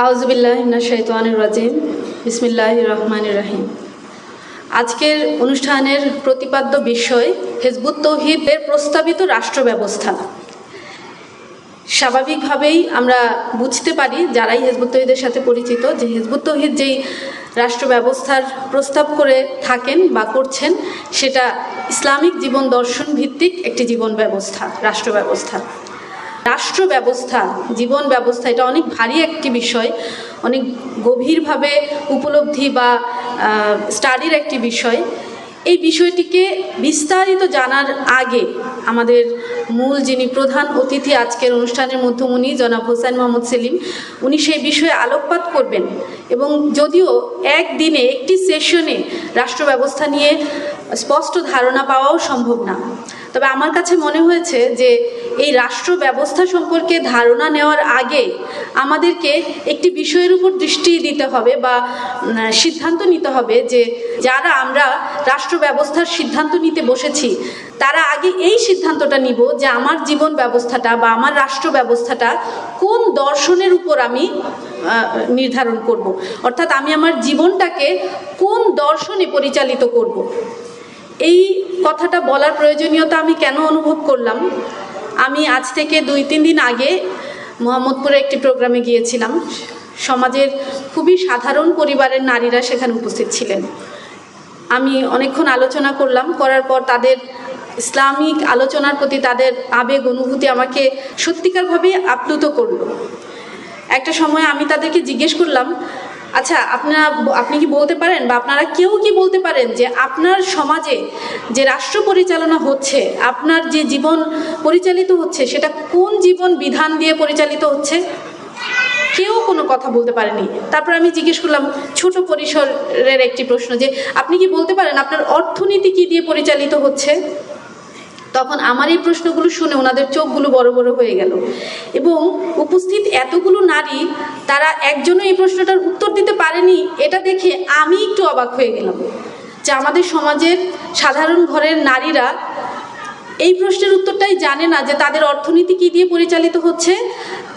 আউজবিল্লাহিমনা শৈতানুর রাজিম। বিসমিল্লাহ রহমান রাহিম। আজকের অনুষ্ঠানের প্রতিপাদ্য বিষয় হেজবুত তৌহিদের প্রস্তাবিত রাষ্ট্র ব্যবস্থা স্বাভাবিকভাবেই আমরা বুঝতে পারি যারাই হেজবুত তৌহিদের সাথে পরিচিত যে হেজবুত তৌহিদ যেই রাষ্ট্র ব্যবস্থার প্রস্তাব করে থাকেন বা করছেন, সেটা ইসলামিক জীবন দর্শন ভিত্তিক একটি জীবন ব্যবস্থা রাষ্ট্র ব্যবস্থা রাষ্ট্র ব্যবস্থা জীবন ব্যবস্থা, এটা অনেক ভারী একটি বিষয়, অনেক গভীরভাবে উপলব্ধি বা স্টাডির একটি বিষয়। এই বিষয়টিকে বিস্তারিত জানার আগে আমাদের মূল যিনি প্রধান অতিথি আজকের অনুষ্ঠানের মধ্যমণি জনাব হোসেন মোহাম্মদ সেলিম, উনি সেই বিষয়ে আলোকপাত করবেন এবং যদিও একদিনে, একটি সেশনে রাষ্ট্র ব্যবস্থা নিয়ে স্পষ্ট ধারণা পাওয়াও সম্ভব না। তবে আমার কাছে মনে হয়েছে যে এই রাষ্ট্র ব্যবস্থা সম্পর্কে ধারণা নেওয়ার আগে আমাদেরকে একটি বিষয়ের উপর দৃষ্টি দিতে হবে বা সিদ্ধান্ত নিতে হবে যে যারা আমরা রাষ্ট্র ব্যবস্থার সিদ্ধান্ত নিতে বসেছি, তারা আগে এই সিদ্ধান্তটা নিব যে আমার জীবন ব্যবস্থাটা বা আমার রাষ্ট্র ব্যবস্থাটা কোন দর্শনের উপর আমি নির্ধারণ করব। অর্থাৎ আমি আমার জীবনটাকে কোন দর্শনে পরিচালিত করব। এই কথাটা বলার প্রয়োজনীয়তা আমি কেন অনুভব করলাম? আমি আজ থেকে দুই, তিন দিন আগে মোহাম্মদপুরে একটি প্রোগ্রামে গিয়েছিলাম। সমাজের খুবই সাধারণ পরিবারের নারীরা সেখানে উপস্থিত ছিলেন। আমি অনেকক্ষণ আলোচনা করলাম, করার পর তাদের ইসলামিক আলোচনার প্রতি তাদের আবেগ, অনুভূতি আমাকে সত্যিকারভাবে আপ্লুত করল। একটা সময় আমি তাদেরকে জিজ্ঞেস করলাম আচ্ছা আপনারা আপনি কি বলতে পারেন বা আপনারা কেউ কি বলতে পারেন যে আপনার সমাজে যে রাষ্ট্র পরিচালনা হচ্ছে, আপনার যে জীবন পরিচালিত হচ্ছে, সেটা কোন জীবন বিধান দিয়ে পরিচালিত হচ্ছে? কেউ কোনো কথা বলতে পারেনি। তারপর আমি জিজ্ঞেস করলাম ছোট পরিসরের একটি প্রশ্ন যে, আপনি কি বলতে পারেন আপনার অর্থনীতি কি দিয়ে পরিচালিত হচ্ছে? তখন আমার এই প্রশ্নগুলো শুনে ওনাদের চোখগুলো বড় বড় হয়ে গেল। এবং উপস্থিত এতগুলো নারী, তারা একজনও এই প্রশ্নটার উত্তর দিতে পারেনি, এটা দেখে আমি একটু অবাক হয়ে গেলাম যে আমাদের সমাজের সাধারণ ঘরের নারীরা এই প্রশ্নের উত্তরটাই জানে না যে তাদের অর্থনীতি কী দিয়ে পরিচালিত হচ্ছে,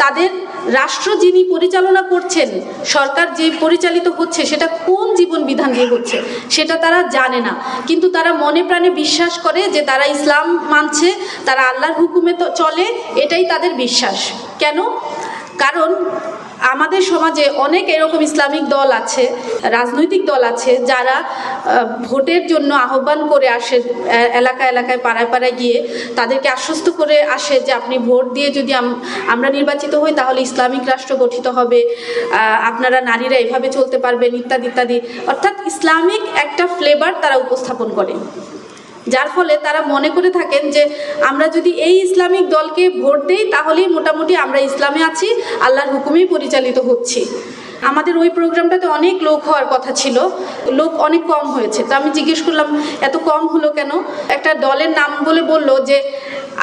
তাদের রাষ্ট্র যিনি পরিচালনা করছেন, সরকার যে পরিচালিত হচ্ছে, সেটা কোন জীবন বিধান দিয়ে হচ্ছে, সেটা তারা জানে না। কিন্তু তারা মনে প্রাণে বিশ্বাস করে যে তারা ইসলাম মানছে, তারা আল্লাহর হুকুমে তো চলে, এটাই তাদের বিশ্বাস। কেন? কারণ আমাদের সমাজে অনেক এরকম ইসলামিক দল আছে, রাজনৈতিক দল আছে, যারা ভোটের জন্য আহ্বান করে আসে এলাকা এলাকায়, পাড়ায় পাড়ায় গিয়ে তাদেরকে আশ্বস্ত করে আসে যে আপনি ভোট দিয়ে যদি আমরা নির্বাচিত হই তাহলে ইসলামিক রাষ্ট্র গঠিত হবে আপনারা নারীরা এভাবে চলতে পারবেন, ইত্যাদি ইত্যাদি। অর্থাৎ ইসলামিক একটা ফ্লেভার তারা উপস্থাপন করে। যার ফলে তারা মনে করে থাকেন যে আমরা যদি এই ইসলামিক দলকে ভোট দিই, তাহলেই মোটামুটি আমরা ইসলামে আছি, আল্লাহর হুকুমেই পরিচালিত হচ্ছি। আমাদের ওই প্রোগ্রামটাতে অনেক লোক হওয়ার কথা ছিল, লোক অনেক কম হয়েছে। তো আমি জিজ্ঞেস করলাম, এত কম হলো কেন? একটা দলের নাম বলে বলল যে,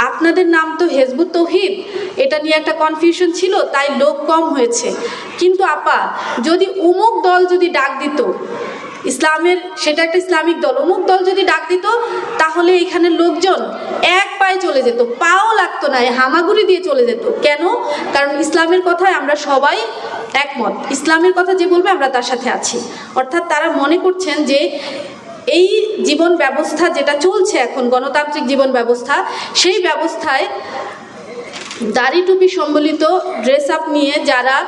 আপনাদের নাম তো হেজবুত তৌহিদ, এটা নিয়ে একটা কনফিউশন ছিল, তাই লোক কম হয়েছে। কিন্তু আপা, যদি উমুক দল যদি ডাক দিত ইসলামের, সেটা একটা ইসলামিক দল। অমুক দল যদি ডাক দিত, তাহলে এখানে লোকজন এক পায়ে চলে যেত, পাও লাগতো না হামাগুড়ি দিয়ে চলে যেত। কেন? কারণ ইসলামের কথায় আমরা সবাই একমত। ইসলামের কথা যে বলবে, আমরা তার সাথে আছি। অর্থাৎ তারা মনে করছেন যে এই জীবন ব্যবস্থা যেটা চলছে এখন, গণতান্ত্রিক জীবন ব্যবস্থা, সেই ব্যবস্থায় দাড়ি টুপি সম্বলিত ড্রেস আপ নিয়ে যারা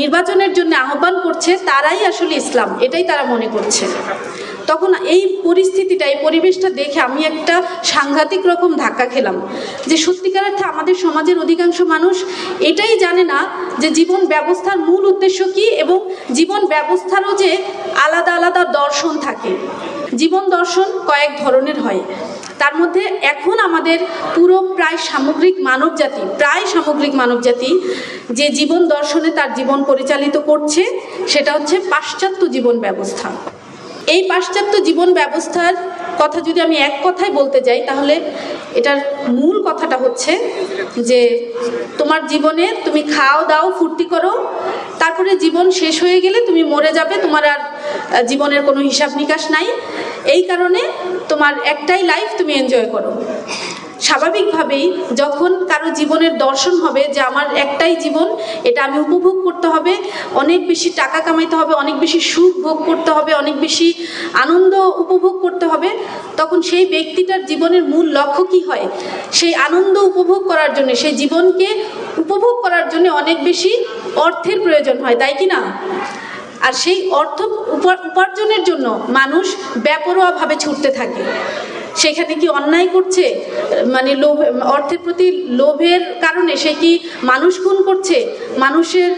নির্বাচনের জন্য আহ্বান করছে তারাই আসলে ইসলাম, এটাই তারা মনে করছে। তখন এই পরিস্থিতিটা, এই পরিবেশটা দেখে আমি একটা সাংঘাতিক রকম ধাক্কা খেলাম, যে সত্যিকার অর্থে আমাদের সমাজের অধিকাংশ মানুষ এটাই জানে না যে জীবন ব্যবস্থার মূল উদ্দেশ্য কী এবং জীবন ব্যবস্থারও যে আলাদা আলাদা দর্শন থাকে। জীবন দর্শন কয়েক ধরনের হয়। তার মধ্যে এখন আমাদের পুরো প্রায় সামগ্রিক মানবজাতি প্রায় সামগ্রিক মানবজাতি যে জীবন দর্শনে তার জীবন পরিচালিত করছে, সেটা হচ্ছে পাশ্চাত্য জীবন ব্যবস্থা। এই পাশ্চাত্য জীবন ব্যবস্থার কথা যদি আমি এক কথায় বলতে যাই, তাহলে এটার মূল কথাটা হচ্ছে যে তোমার জীবনে তুমি খাও, দাও, ফুর্তি করো, তারপরে জীবন শেষ হয়ে গেলে তুমি মরে যাবে, তোমার আর জীবনের কোনো হিসাব নিকাশ নাই। এই কারণে তোমার একটাই লাইফ তুমি এনজয় করো। স্বাভাবিকভাবেই যখন কারও জীবনের দর্শন হবে যে আমার একটাই জীবন, এটা আমি উপভোগ করতে হবে, অনেক বেশি টাকা কামাইতে হবে, অনেক বেশি সুখ ভোগ করতে হবে, অনেক বেশি আনন্দ উপভোগ করতে হবে, তখন সেই ব্যক্তিটার জীবনের মূল লক্ষ্য কি হয়? সেই আনন্দ উপভোগ করার জন্য, সেই জীবনকে উপভোগ করার জন্য অনেক বেশি অর্থের প্রয়োজন হয়, তাই কি না? আর সেই অর্থ উপা- উপার্জনের জন্য মানুষ ব্যাপরোয়াভাবে ছুটতে থাকে। সেখানে কি অন্যায় করছে? মানে লোভ, অর্থের প্রতি লোভের কারণে সে কি মানুষ খুন করছে? মানুষের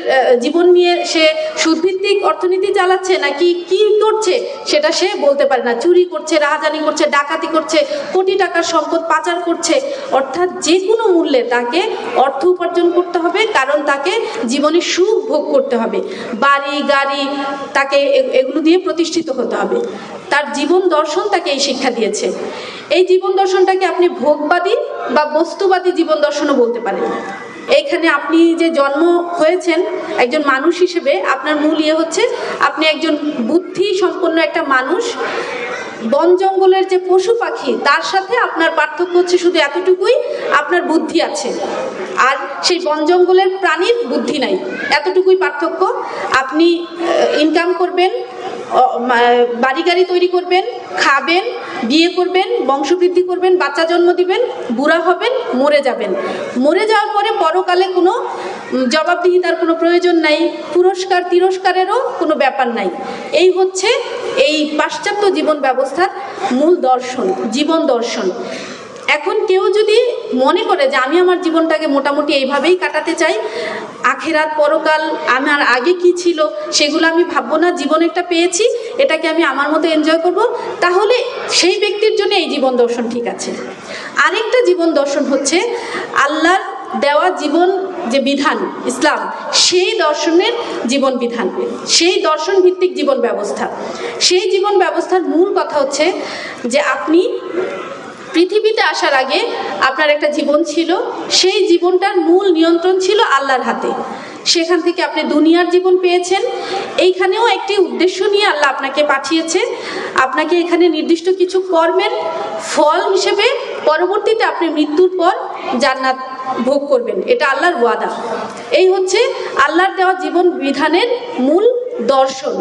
জীবন নিয়ে সে সুদভিত্তিক অর্থনীতি চালাচ্ছে নাকি কি করছে? সেটা সে বলতে পারে না। চুরি করছে, রাহাজানি করছে, ডাকাতি করছে, কোটি টাকার সম্পদ পাচার করছে। অর্থাৎ যে কোনো মূল্যে তাকে অর্থ উপার্জন করতে হবে, কারণ তাকে জীবনে সুখ ভোগ করতে হবে। বাড়ি, গাড়ি, তাকে এগুলো দিয়ে প্রতিষ্ঠিত হতে হবে। তার জীবন দর্শন তাকে এই শিক্ষা দিয়েছে। এই জীবন দর্শনটাকে আপনি ভোগবাদী বা বস্তুবাদী জীবন দর্শনও বলতে পারেন। এইখানে আপনি যে জন্ম হয়েছেন, একজন মানুষ হিসেবে আপনার মূল ইয়ে হচ্ছে আপনি একজন বুদ্ধি সম্পন্ন একটা মানুষ। বন জঙ্গলের যে পশু পাখি, তার সাথে আপনার পার্থক্য হচ্ছে শুধু এতটুকুই আপনার বুদ্ধি আছে। আর সেই বন জঙ্গলের প্রাণীর বুদ্ধি নাই। এতটুকুই পার্থক্য। আপনি ইনকাম করবেন বাড়ি গাড়ি তৈরি করবেন, খাবেন বিয়ে করবেন, বংশবৃদ্ধি করবেন, বাচ্চা জন্ম দিবেন, বুড়া হবেন, মরে যাবেন। মরে যাওয়ার পরে পরকালে কোনো জবাবদিহিতার কোনো প্রয়োজন নাই, পুরস্কার, তিরস্কারেরও কোনো ব্যাপার নাই। এই হচ্ছে এই পাশ্চাত্য জীবন ব্যবস্থার মূল দর্শন, জীবন দর্শন। এখন কেউ যদি মনে করে যে আমি আমার জীবনটাকে মোটামুটি এইভাবেই কাটাতে চাই, আখেরাত, পরকাল আমার আগে কি ছিল, সেগুলো আমি ভাববো না, জীবন একটা পেয়েছি, এটাকে আমি আমার মতো এনজয় করব, তাহলে সেই ব্যক্তির জন্য এই জীবন দর্শন ঠিক আছে। আরেকটা জীবন দর্শন হচ্ছে আল্লাহর দেওয়া জীবন যে বিধান, ইসলাম, সেই দর্শনের জীবন বিধান। সেই দর্শন ভিত্তিক জীবন ব্যবস্থা। সেই জীবন ব্যবস্থার মূল কথা হচ্ছে যে আপনি পৃথিবীতে আসার আগে আপনার একটা জীবন ছিল, সেই জীবনটার মূল নিয়ন্ত্রণ ছিল আল্লাহর হাতে। সেখান থেকে আপনি দুনিয়ার জীবন পেয়েছেন। এইখানেও একটি উদ্দেশ্য নিয়ে আল্লাহ আপনাকে পাঠিয়েছে। আপনাকে এখানে নির্দিষ্ট কিছু কর্মের ফল হিসেবে পরবর্তীতে আপনি মৃত্যুর পর জান্নাত ভোগ করবেন। এটা আল্লাহর ওয়াদা। এই হচ্ছে আল্লাহর দেওয়া জীবন বিধানের মূল দর্শন।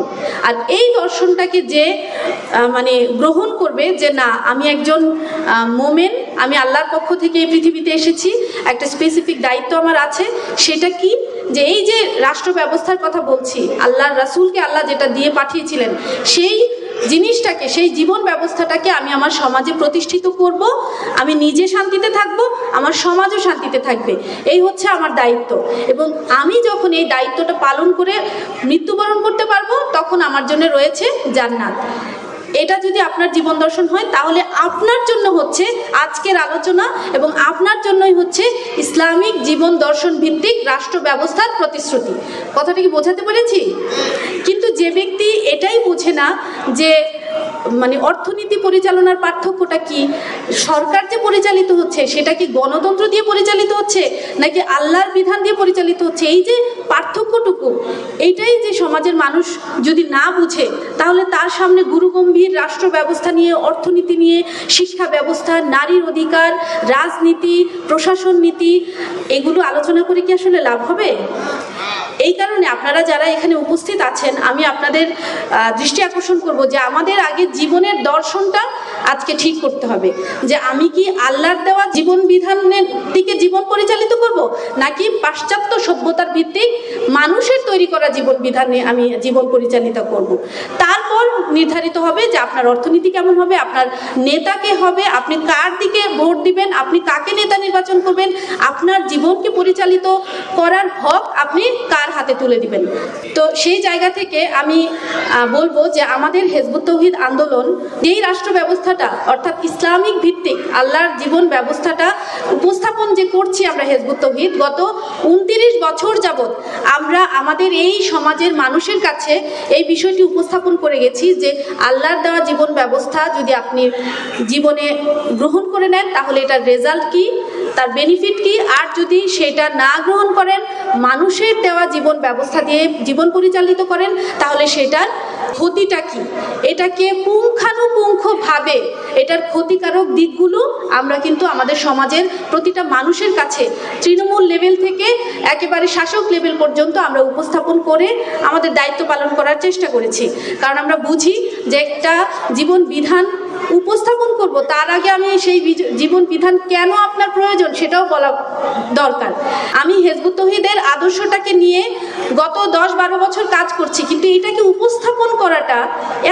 আর এই দর্শনটাকে যে মানে গ্রহণ করবে যে, না, আমি একজন মোমেন, আমি আল্লাহর পক্ষ থেকে এই পৃথিবীতে এসেছি, একটা স্পেসিফিক দায়িত্ব আমার আছে, সেটা কি? যে এই যে রাষ্ট্র ব্যবস্থার কথা বলছি, আল্লাহর রাসুলকে আল্লাহ যেটা দিয়ে পাঠিয়েছিলেন, সেই জিনিসটাকে সেই জীবন ব্যবস্থাটাকে আমি আমার সমাজে প্রতিষ্ঠিত করব আমি নিজে শান্তিতে থাকব আমার সমাজও শান্তিতে থাকবে। এই হচ্ছে আমার দায়িত্ব। এবং আমি যখন এই দায়িত্বটা পালন করে মৃত্যুবরণ করতে পারব তখন আমার জন্য রয়েছে জান্নাত। এটা যদি আপনার জীবন দর্শন হয় তাহলে আপনার জন্য হচ্ছে আজকের আলোচনা এবং আপনার জন্যই হচ্ছে ইসলামিক জীবন দর্শন ভিত্তিক রাষ্ট্র ব্যবস্থার প্রতিশ্রুতি। কথাটা কি বোঝাতে পেরেছি? যে ব্যক্তি এটাই বোঝে না যে মানে অর্থনীতি পরিচালনার পার্থক্যটা কি? সরকার যে পরিচালিত হচ্ছে, সেটা কি গণতন্ত্র দিয়ে পরিচালিত হচ্ছে, নাকি আল্লাহর বিধান দিয়ে পরিচালিত হচ্ছে? এই যে পার্থক্যটুকু, এইটাই যে সমাজের মানুষ যদি না বুঝে, তাহলে তার সামনে গুরুগম্ভীর রাষ্ট্র ব্যবস্থা নিয়ে, অর্থনীতি নিয়ে, শিক্ষা ব্যবস্থা, নারীর অধিকার, রাজনীতি, প্রশাসন নীতি, এগুলো আলোচনা করে কি আসলে লাভ হবে? এই কারণে আপনারা যারা এখানে উপস্থিত আছেন, আমি আপনাদের দৃষ্টি আকর্ষণ করব যে আমাদের আগে জীবনের দর্শনটা আজকে ঠিক করতে হবে। যে আমি কি আল্লাহর দেওয়া জীবন বিধানের দিকে জীবন পরিচালিত করব, নাকি পাশ্চাত্য সভ্যতার ভিত্তিক মানুষের তৈরি করা জীবন বিধানে আমি জীবন পরিচালিত করব? তারপর নির্ধারিত হবে যে আপনার অর্থনীতি কেমন হবে, আপনার নেতাকে হবে, আপনি কার দিকে ভোট দিবেন, আপনি কাকে নেতা নির্বাচন করবেন, আপনার জীবনকে পরিচালিত করার হক আপনি কার হাতে তুলে দিবেন? তো সেই জায়গা থেকে আমি বলব যে আমাদের হেজবুত তৌহিদ আন্দোলন যেই রাষ্ট্র ব্যবস্থাটা অর্থাৎ ইসলামিক ভিত্তিক আল্লাহর জীবন ব্যবস্থাটা উপস্থাপন যে করছি আমরা হেজবুত তহিদ, গত উনতিরিশ বছর যাবৎ আমরা আমাদের এই সমাজের মানুষের কাছে এই বিষয়টি উপস্থাপন করে গেছি যে আল্লাহর দেওয়া জীবন ব্যবস্থা যদি আপনি জীবনে গ্রহণ করে নেন, তাহলে এটার রেজাল্ট কি? তার বেনিফিট কি? আর যদি সেটা না গ্রহণ করেন, মানুষের দেওয়া জীবন ব্যবস্থা দিয়ে জীবন পরিচালিত করেন, তাহলে সেটার ক্ষতিটা কি? এটাকে পুঙ্খানুপুঙ্খভাবে এটার ক্ষতিকারক দিকগুলো আমরা কিন্তু আমাদের সমাজের প্রতিটা মানুষের কাছে তৃণমূল লেভেল থেকে একেবারে শাসক লেভেল পর্যন্ত আমরা উপস্থাপন করে আমাদের দায়িত্ব পালন করার চেষ্টা করেছি। কারণ আমরা বুঝি যে একটা জীবন বিধান উপস্থাপন করব, তার আগে আমি সেই জীবন বিধান কেন আপনার প্রয়োজন সেটাও বলা দরকার। আমি হেজবুত তহিদের আদর্শটাকে নিয়ে গত দশ বারো বছর কাজ করছি, কিন্তু এটাকে উপস্থাপন করাটা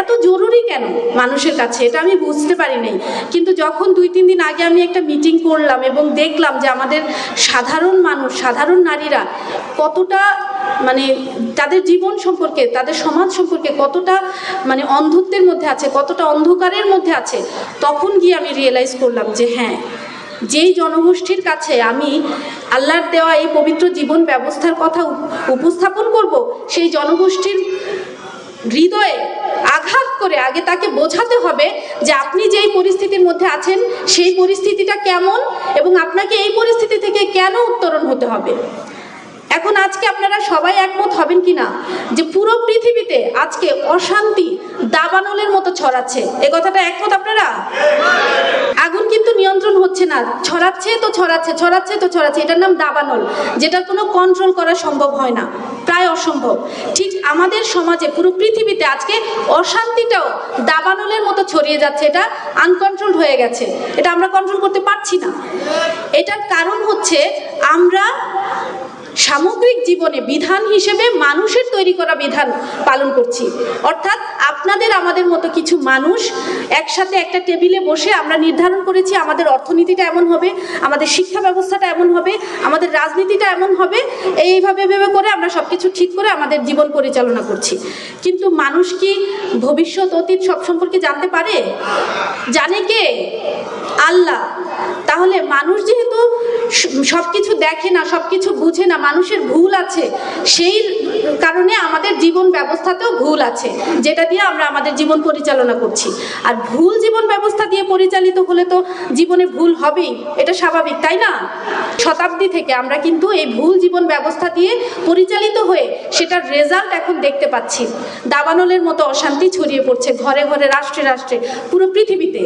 এত জরুরি কেন মানুষের কাছে? এটা আমি বুঝতে পারি নাই। কিন্তু যখন দুই তিন দিন আগে আমি একটা মিটিং করলাম এবং দেখলাম যে আমাদের সাধারণ মানুষ, সাধারণ নারীরা কতটা মানে তাদের জীবন সম্পর্কে, তাদের সমাজ সম্পর্কে কতটা মানে অন্ধত্বের মধ্যে আছে, কতটা অন্ধকারের মধ্যে আছে, তখন গিয়ে আমি রিয়েলাইজ করলাম যে হ্যাঁ যেই জনগোষ্ঠীর কাছে আমি আল্লাহর দেওয়া এই পবিত্র জীবন ব্যবস্থার কথা উপস্থাপন করব, সেই জনগোষ্ঠীর হৃদয়ে আঘাত করে আগে তাকে বোঝাতে হবে যে আপনি যেই পরিস্থিতির মধ্যে আছেন, সেই পরিস্থিতিটা কেমন এবং আপনাকে এই পরিস্থিতি থেকে কেন উত্তরণ হতে হবে। এখন আজকে আপনারা সবাই একমত হবেন কি না যে পুরো পৃথিবীতে আজকে অশান্তি দাবানলের মতো ছড়াচ্ছে। এ কথাটা একমত আপনারা? আগুন কিন্তু নিয়ন্ত্রণ হচ্ছে না। ছড়াচ্ছে তো ছড়াচ্ছে ছড়াচ্ছে তো ছড়াচ্ছে। এটার নাম দাবানল। যেটা কোনো কন্ট্রোল করা সম্ভব হয় না। প্রায় অসম্ভব। ঠিক আমাদের সমাজে পুরো পৃথিবীতে আজকে অশান্তিটাও দাবানলের মতো ছড়িয়ে যাচ্ছে। এটা আনকন্ট্রোল হয়ে গেছে। এটা আমরা কন্ট্রোল করতে পারছি না। এটার কারণ হচ্ছে আমরা সামগ্রিক জীবনে বিধান হিসেবে মানুষের তৈরি করা বিধান পালন করছি। অর্থাৎ আপনাদের আমাদের মতো কিছু মানুষ একসাথে একটা টেবিলে বসে আমরা নির্ধারণ করেছি আমাদের অর্থনীতিটা এমন হবে, আমাদের শিক্ষা ব্যবস্থাটা এমন হবে, আমাদের রাজনীতিটা এমন হবে। এইভাবে ভেবে করে আমরা সব কিছু ঠিক করে আমাদের জীবন পরিচালনা করছি। কিন্তু মানুষ কি ভবিষ্যৎ অতীত সব সম্পর্কে জানতে পারে? জানে কে? আল্লাহ। তাহলে মানুষ যেহেতু সব কিছু দেখে না সব কিছু বুঝে না, মানুষের ভুল আছে, সেই কারণে আমাদের জীবন ব্যবস্থাতেও ভুল আছে, যেটা দিয়ে আমরা আমাদের জীবন পরিচালনা করছি। আর ভুল জীবন ব্যবস্থা দিয়ে পরিচালিত হলে তো জীবনে ভুল হবেই, এটা স্বাভাবিক, তাই না? শতাব্দী থেকে আমরা কিন্তু এই ভুল জীবন ব্যবস্থা দিয়ে পরিচালিত হয়ে সেটার রেজাল্ট এখন দেখতে পাচ্ছি। দাবানলের মতো অশান্তি ছড়িয়ে পড়ছে ঘরে ঘরে, রাষ্ট্রে রাষ্ট্রে, পুরো পৃথিবীতে।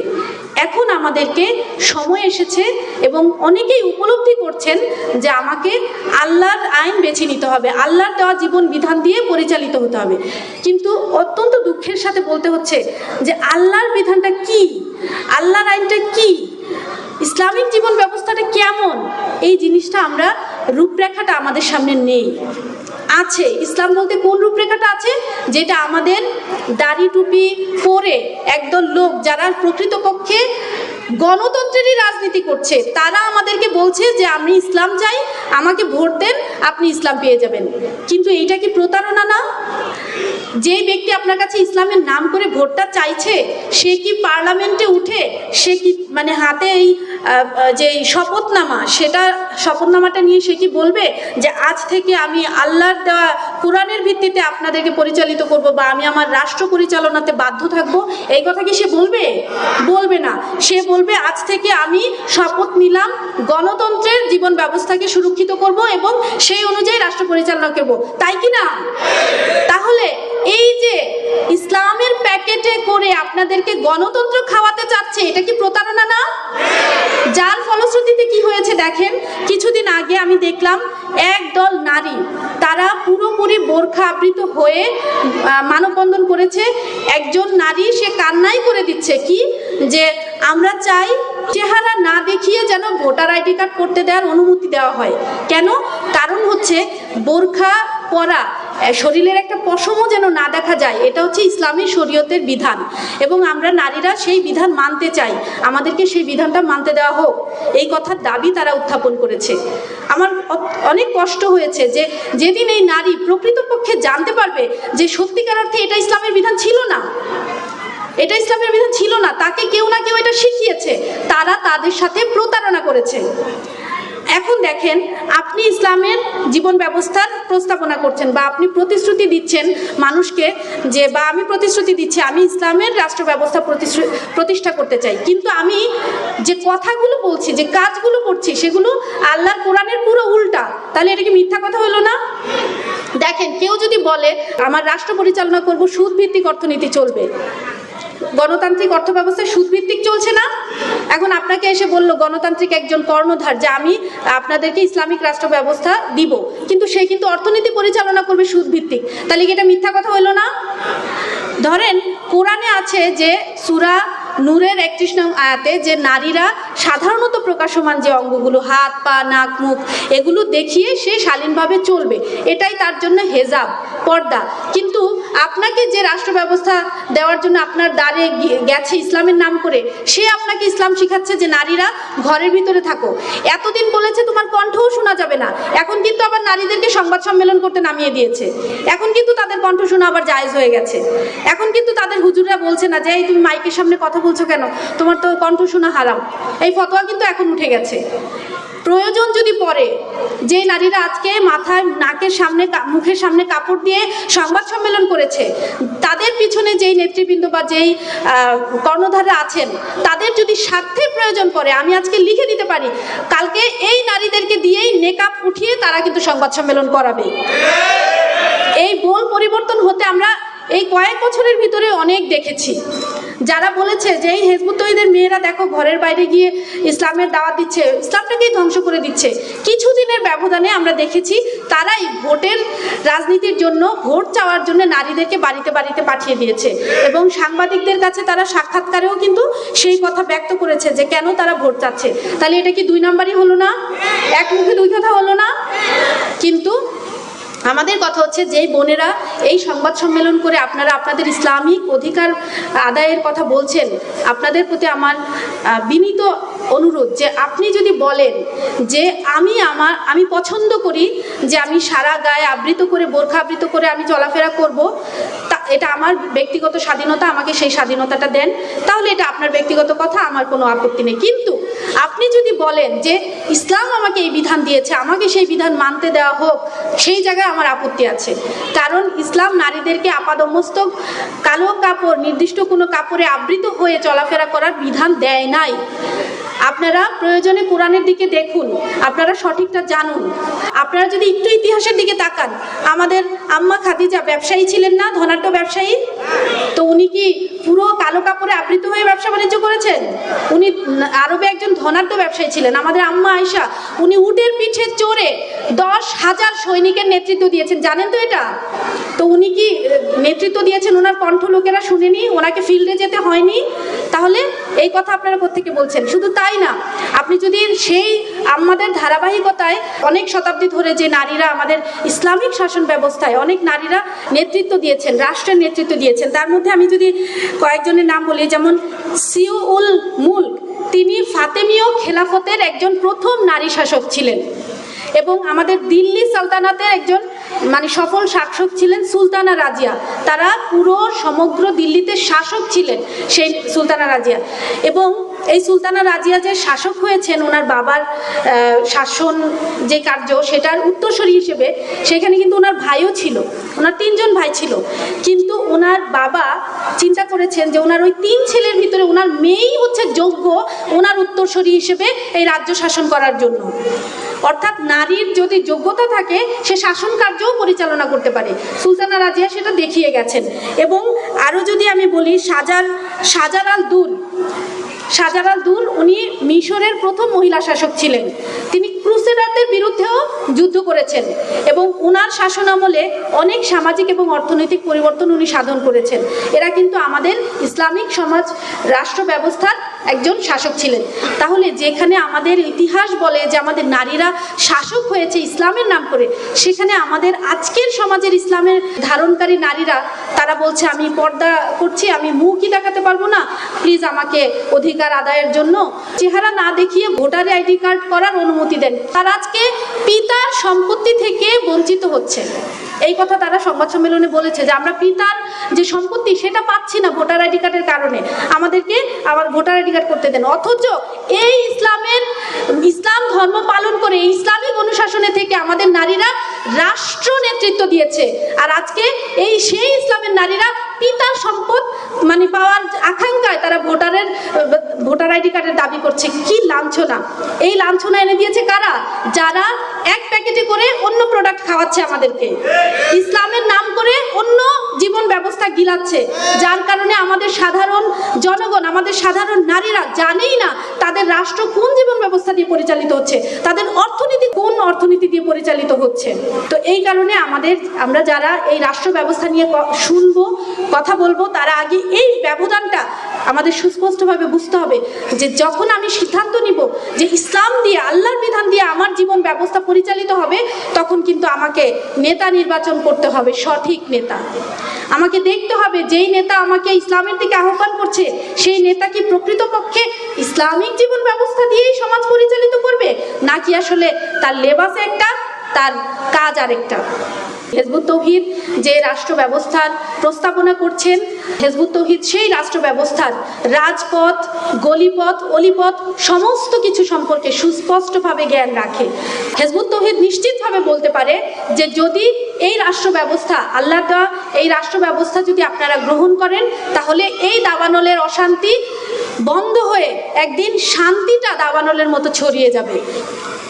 এখন আমাদেরকে সময় এসেছে এবং অনেকেই উপলব্ধি করছেন যে আমাকে আল্লাহর আইন বেছে নিতে হবে, আল্লাহর দেওয়া জীবন বিধান দিয়ে পরিচালিত হতে হবে। কিন্তু অত্যন্ত দুঃখের সাথে বলতে হচ্ছে যে আল্লাহর বিধানটা কি? আল্লাহর আইনটা কি? ইসলামিক জীবন ব্যবস্থাটা কেমন? এই জিনিসটা আমরা রূপরেখাটা আমাদের সামনে নেই। আছে, ইসলাম বলতে কোন রূপরেখাটা আছে? যেটা আমাদের দাড়ি টুপি পরে একদল লোক যারা প্রকৃতপক্ষে গণতন্ত্রেরই রাজনীতি করছে। তারা আমাদেরকে বলছে যে, আমি ইসলাম চাই, আমাকে ভোট দেন, আপনি ইসলাম পেয়ে যাবেন। কিন্তু এইটা কি প্রতারণা না? যে ব্যক্তি আপনার কাছে ইসলামের নাম করে ভোটটা চাইছে, সে কি পার্লামেন্টে উঠে, সে কি মানে হাতে এই যে শপথনামা, সেটা শপথনামাটা নিয়ে সে কি বলবে যে, আজ থেকে আমি আল্লাহর দেওয়া কোরআনের ভিত্তিতে আপনাদেরকে পরিচালিত করব বা আমি আমার রাষ্ট্র পরিচালনাতে বাধ্য থাকব এই কথা কি সে বলবে? বলবে না। সে বলবে, আজ থেকে আমি শপথ নিলাম, গণতন্ত্রের জীবন ব্যবস্থাকে সুরক্ষিত করব এবং সেই অনুযায়ী রাষ্ট্র পরিচালনা করব। তাই কি না? তাহলে এই যে ইসলামের প্যাকেটে করে আপনাদেরকে গণতন্ত্র খাওয়াতে চাচ্ছে, এটা কি প্রতারণা না? যার ফলশ্রুতিতে কি হয়েছে দেখেন, কিছুদিন আগে আমি দেখলাম একদল নারী, তারা পুরোপুরি বোরখা আবৃত হয়ে মানববন্ধন করেছে। একজন নারী সে কান্নাই করে দিচ্ছে, কি? যে আমরা চাই চেহারা না দেখিয়ে যেন ভোটার আইডি কার্ড করতে দেওয়ার অনুমতি দেওয়া হয়। কেন? কারণ হচ্ছে বোরখা পরা শরীরের একটা পশমও যেন না দেখা যায়, এটা হচ্ছে ইসলামী শরীয়তের বিধান। এবং আমরা নারীরা সেই বিধান মানতে চাই, আমাদেরকে সেই বিধানটা মানতে দেওয়া হোক। এই কথার দাবি তারা উত্থাপন করেছে। আমার অনেক কষ্ট হয়েছে যে, যেদিন এই নারী প্রকৃতপক্ষে জানতে পারবে যে সত্যিকার অর্থে এটা ইসলামের বিধান ছিল না, এটা ইসলামের বিধান ছিল না, তাকে কেউ না কেউ এটা শিখিয়েছে। তারা তাদের সাথে প্রতারণা করেছে। এখন দেখেন, আপনি ইসলামের জীবন ব্যবস্থার প্রস্তাবনা করছেন বা আপনি প্রতিশ্রুতি দিচ্ছেন মানুষকে যে, বা আমি প্রতিশ্রুতি দিচ্ছি, আমি ইসলামের রাষ্ট্র ব্যবস্থা প্রতিষ্ঠা করতে চাই। কিন্তু আমি যে কথাগুলো বলছি, যে কাজগুলো করছি, সেগুলো আল্লাহর কোরআনের পুরো উল্টা। তাহলে এটা কি মিথ্যা কথা হলো না? দেখেন, কেউ যদি বলে, আমার রাষ্ট্র পরিচালনা করব সুদ ভিত্তিক অর্থনীতি চলবে। গণতান্ত্রিক অর্থ ব্যবস্থায় সুদভিত্তিক চলছে না? এখন আপনাকে এসে বলল গণতান্ত্রিক একজন কর্ণধার যে আমি আপনাদেরকে ইসলামিক রাষ্ট্র ব্যবস্থা দিব। কিন্তু সে কিন্তু অর্থনীতি পরিচালনা করবে সুদভিত্তিক। তাহলে কি এটা মিথ্যা কথা হলো না? ধরেন, কোরআনে আছে যে সুরা নূরের একত্রিশ নং আয়াতে যে নারীরা সাধারণত প্রকাশমান যে অঙ্গগুলো, হাত, পা, নাক, মুখ, এগুলো দেখিয়ে সে শালীনভাবে চলবে। এটাই তার জন্য হেজাব, পর্দা। কিন্তু আপনাকে যে রাষ্ট্র ব্যবস্থা দেওয়ার জন্য আপনার দ্বারে গেছে ইসলামের নাম করে, সে আপনাকে ইসলাম শিখাচ্ছে যে নারীরা ঘরের ভিতরে থাকো। এতদিন বলেছে তোমার কণ্ঠও শোনা যাবে না। এখন কিন্তু আবার নারীদেরকে সংবাদ সম্মেলন করতে নামিয়ে দিয়েছে। এখন কিন্তু তাদের কণ্ঠ শোনা আবার জায়েজ হয়ে গেছে। এখন কিন্তু তাদের হুজুররা বলছে না যে, এই তুমি মাইকের সামনে কথা বলছো কেন? তোমার তো কণ্ঠ শোনা হারাম। এই ফতোয়া কিন্তু এখন উঠে গেছে। প্রয়োজন যদি পড়ে, যে নারীরা আজকে মাথায় নাকের সামনে মুখের সামনে কাপড় দিয়ে সংবাদ সম্মেলন করেছে, তাদের পিছনে যেই নেতৃবৃন্দ বা যেই কর্ণধাররা আছেন, তাদের যদি স্বার্থের প্রয়োজন পড়ে, আমি আজকে লিখে দিতে পারি, কালকে এই নারীদেরকে দিয়েই মেকআপ উঠিয়ে তারা কিন্তু সংবাদ সম্মেলন করাবে। এই বোল পরিবর্তন হতে আমরা এই কয়েক বছরের ভিতরে অনেক দেখেছি। যারা বলেছে যে এই হেজবুত তৈদের মেয়েরা দেখো ঘরের বাইরে গিয়ে ইসলামের দাওয়াত দিচ্ছে, ইসলামটাকেই ধ্বংস করে দিচ্ছে। কিছুদিনের ব্যবধানে আমরা দেখেছি তারাই ভোটের রাজনীতির জন্য, ভোট চাওয়ার জন্য নারীদেরকে বাড়িতে বাড়িতে পাঠিয়ে দিয়েছে। এবং সাংবাদিকদের কাছে তারা সাক্ষাৎকারেও কিন্তু সেই কথা ব্যক্ত করেছে যে কেন তারা ভোট চাচ্ছে। তাহলে এটা কি দুই নাম্বারই হলো না? এক মুখে দুই কথা হলো না? কিন্তু আমাদের কথা হচ্ছে যেই বোনেরা এই সংবাদ সম্মেলন করে আপনারা আপনাদের ইসলামিক অধিকার আদায়ের কথা বলছেন, আপনাদের প্রতি আমার বিনীত অনুরোধ যে আপনি যদি বলেন যে আমি আমার, আমি পছন্দ করি যে আমি সারা গায়ে আবৃত করে, বোরখা আবৃত করে আমি চলাফেরা করব, তা এটা আমার ব্যক্তিগত স্বাধীনতা, আমাকে সেই স্বাধীনতাটা দেন। তাহলে এটা আপনার ব্যক্তিগত কথা, আমার কোনো আপত্তি নেই। কিন্তু আপনি যদি বলেন যে ইসলাম আমাকে এই বিধান দিয়েছে, আমাকে সেই বিধান মানতে দেওয়া হোক, সেই জায়গায় আমার আপত্তি আছে। কারণ ইসলাম নারীদেরকে আপাদমস্তক, কালো কাপড়, নির্দিষ্ট কোনো কাপড়ে আবৃত হয়ে চলাফেরা করার বিধান দেয় নাই। আপনারা প্রয়োজনে কোরআনের দিকে দেখুন, আপনারা সঠিকটা জানুন। আপনারা যদি একটু ইতিহাসের দিকে তাকান, আমাদের আম্মা খাদিজা ব্যবসায়ী ছিলেন না, ধনাঢ্য ব্যবসায়ী? তো উনি কি পুরো কালো কাপড়ে আবৃত হয়ে ব্যবসা বাণিজ্য করেছেন? উনি আরবে একজন ধনাঢ্য ব্যবসায়ী ছিলেন, আমাদের আম্মা আয়সা উনি উটের পিঠে চড়ে দশ হাজার সৈনিকের নেতৃত্ব দিয়েছেন, জানেন তো এটা? তো উনি কি নেতৃত্ব দিয়েছেন ওনার কণ্ঠ লোকেরা শুনেনি? ওনাকে ফিল্ডে যেতে হয়নি? তাহলে এই কথা আপনারা কোথেকে বলছেন। শুধু তাই না, আপনি যদি সেই আমাদের ধারাবাহিকতায় অনেক শতাব্দী ধরে যে নারীরা আমাদের ইসলামিক শাসন ব্যবস্থায় অনেক নারীরা নেতৃত্ব দিয়েছেন, রাষ্ট্রের নেতৃত্ব দিয়েছেন, তার মধ্যে আমি যদি কয়েকজনের নাম বলি, যেমন সিউল মুল্ক, তিনি ফাতেমীয় খেলাফতের একজন প্রথম নারী শাসক ছিলেন এবং আমাদের দিল্লি সালতানাতের একজন মানে সফল শাসক ছিলেন সুলতানা রাজিয়া। তারা পুরো সমগ্র দিল্লিতে শাসক ছিলেন সেই সুলতানা রাজিয়া। এবং এই সুলতানা রাজিয়া যে শাসক হয়েছেন, ওনার বাবার শাসন যে কার্য, সেটার উত্তরসূরি হিসেবে সেখানে কিন্তু ওনার ভাইও ছিল। ওনার তিনজন ভাই ছিল। কিন্তু ওনার বাবা চিন্তা করেছেন যে ওনার ওই তিন ছেলের ভিতরে ওনার মেয়েই হচ্ছে যোগ্য ওনার উত্তরসূরি হিসেবে এই রাজ্য শাসন করার জন্য। অর্থাৎ নারীর যদি যোগ্যতা থাকে, সে শাসন কার্যও পরিচালনা করতে পারে। সুলতানা রাজিয়া সেটা দেখিয়ে গেছেন। এবং আরও যদি আমি বলি সাজার সাজার আল দুল। সাজার আল দুল উনি মিশরের প্রথম মহিলা শাসক ছিলেন। তিনি ক্রুসেডারদের বিরুদ্ধেও যুদ্ধ করেছেন এবং উনার শাসন আমলে অনেক সামাজিক এবং অর্থনৈতিক পরিবর্তন উনি সাধন করেছেন। এরা কিন্তু আমাদের ইসলামিক সমাজ, রাষ্ট্র ব্যবস্থার একজন শাসক ছিলেন। তাহলে যেখানে আমাদের ইতিহাস বলে যে আমাদের নারীরা শাসক হয়েছে ইসলামের নাম করে, সেখানে আমাদের আজকের সমাজের ইসলামের ধারণকারী নারীরা, তারা বলছে, আমি পর্দা করছি, আমি মুখই দেখাতে পারব না। প্লিজ আমাকে অধিকার আদায়ের জন্য চেহারা না দেখিয়ে ভোটার আইডি কার্ড করার অনুমতি দেন। তারা আজকে পিতার সম্পত্তি থেকে বঞ্চিত হচ্ছে। এই কথা তারা সংবাদ সম্মেলনে বলেছে যে, আমরা পিতার যে সম্পত্তি, সেটা পাচ্ছি না ভোটার আইডি কার্ডের কারণে। আমাদেরকে আবার ভোটার আইডি কার্ড করতে দেন। অথচ এই ইসলামের, ইসলাম ধর্ম পালন করে ইসলামিক অনুশাসনে থেকে আমাদের নারীরা রাষ্ট্র নেতৃত্ব দিয়েছে। আর আজকে এই সেই ইসলামের নারীরা পিতার সম্পদ মানে পাওয়ার আকাঙ্ক্ষায় তারা ভোটারের, ভোটার আইডি কার্ডের দাবি করছে। কি লাঞ্ছনা। এই লাঞ্ছনা এনে দিয়েছে কারা? যারা এক প্যাকেটে করে অন্য প্রোডাক্ট খাওয়াচ্ছে আমাদেরকে। ইসলামের নাম করে অন্য জীবন ব্যবস্থা গিলাচ্ছে। যার কারণে আমাদের সাধারণ জনগণ, আমাদের সাধারণ নারীরা জানেই না তাদের রাষ্ট্র কোন জীবন ব্যবস্থা দিয়ে পরিচালিত হচ্ছে, তাদের অর্থনীতি কোন অর্থনীতি দিয়ে পরিচালিত হচ্ছে। তো এই কারণে আমাদের, আমরা যারা এই রাষ্ট্র ব্যবস্থা নিয়ে শুনব কথা বলব, তারা আগে এই ব্যবধানটা আমাদের সুস্পষ্টভাবে বুঝতে হবে যে যখন আমি সিদ্ধান্ত নিব যে ইসলাম দিয়ে, আল্লাহর বিধান দিয়ে আমার জীবন ব্যবস্থা পরিচালিত হবে, তখন কিন্তু আমাকে নেতা নির্বাচন করতে হবে, সঠিক নেতা। আমাকে দেখতে হবে যেই নেতা আমাকে ইসলামের দিকে আহ্বান করছে, সেই নেতা কি প্রকৃতপক্ষে ইসলামিক জীবন ব্যবস্থা দিয়েই সমাজ পরিচালিত করবে, নাকি আসলে তার লেবাসে একটা, তার কাজ আরেকটা? হেজবুত তৌহিদ যে রাষ্ট্র ব্যবস্থার প্রস্তাবনা করছেন, হেজবুত তৌহিদ সেই রাষ্ট্র ব্যবস্থার রাজপথ, গলিপথ, অলিপথ, সমস্ত কিছু সম্পর্কে সুস্পষ্টভাবে জ্ঞান রাখে। হেজবুত তৌহিদ নিশ্চিতভাবে বলতে পারে যে যদি এই রাষ্ট্র ব্যবস্থা আল্লাহ এই রাষ্ট্র ব্যবস্থা যদি আপনারা গ্রহণ করেন, তাহলে এই দাবানলের অশান্তি বন্ধ হয়ে একদিন শান্তিটা দাবানলের মতো ছড়িয়ে যাবে।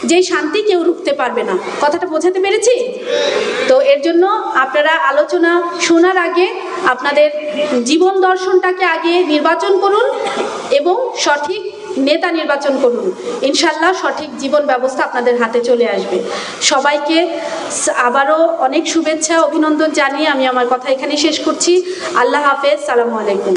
যেই শান্তি কেউ রুখতে পারবে না। কথাটা বোঝাতে পেরেছি? তো এর জন্য আপনারা আলোচনা শোনার আগে আপনাদের জীবন দর্শনটাকে আগে নির্বাচন করুন এবং সঠিক নেতা নির্বাচন করুন। ইনশাল্লাহ সঠিক জীবন ব্যবস্থা আপনাদের হাতে চলে আসবে। সবাইকে আবারও অনেক শুভেচ্ছা, অভিনন্দন জানিয়ে আমি আমার কথা এখানে শেষ করছি। আল্লাহ হাফেজ, সালামু আলাইকুম।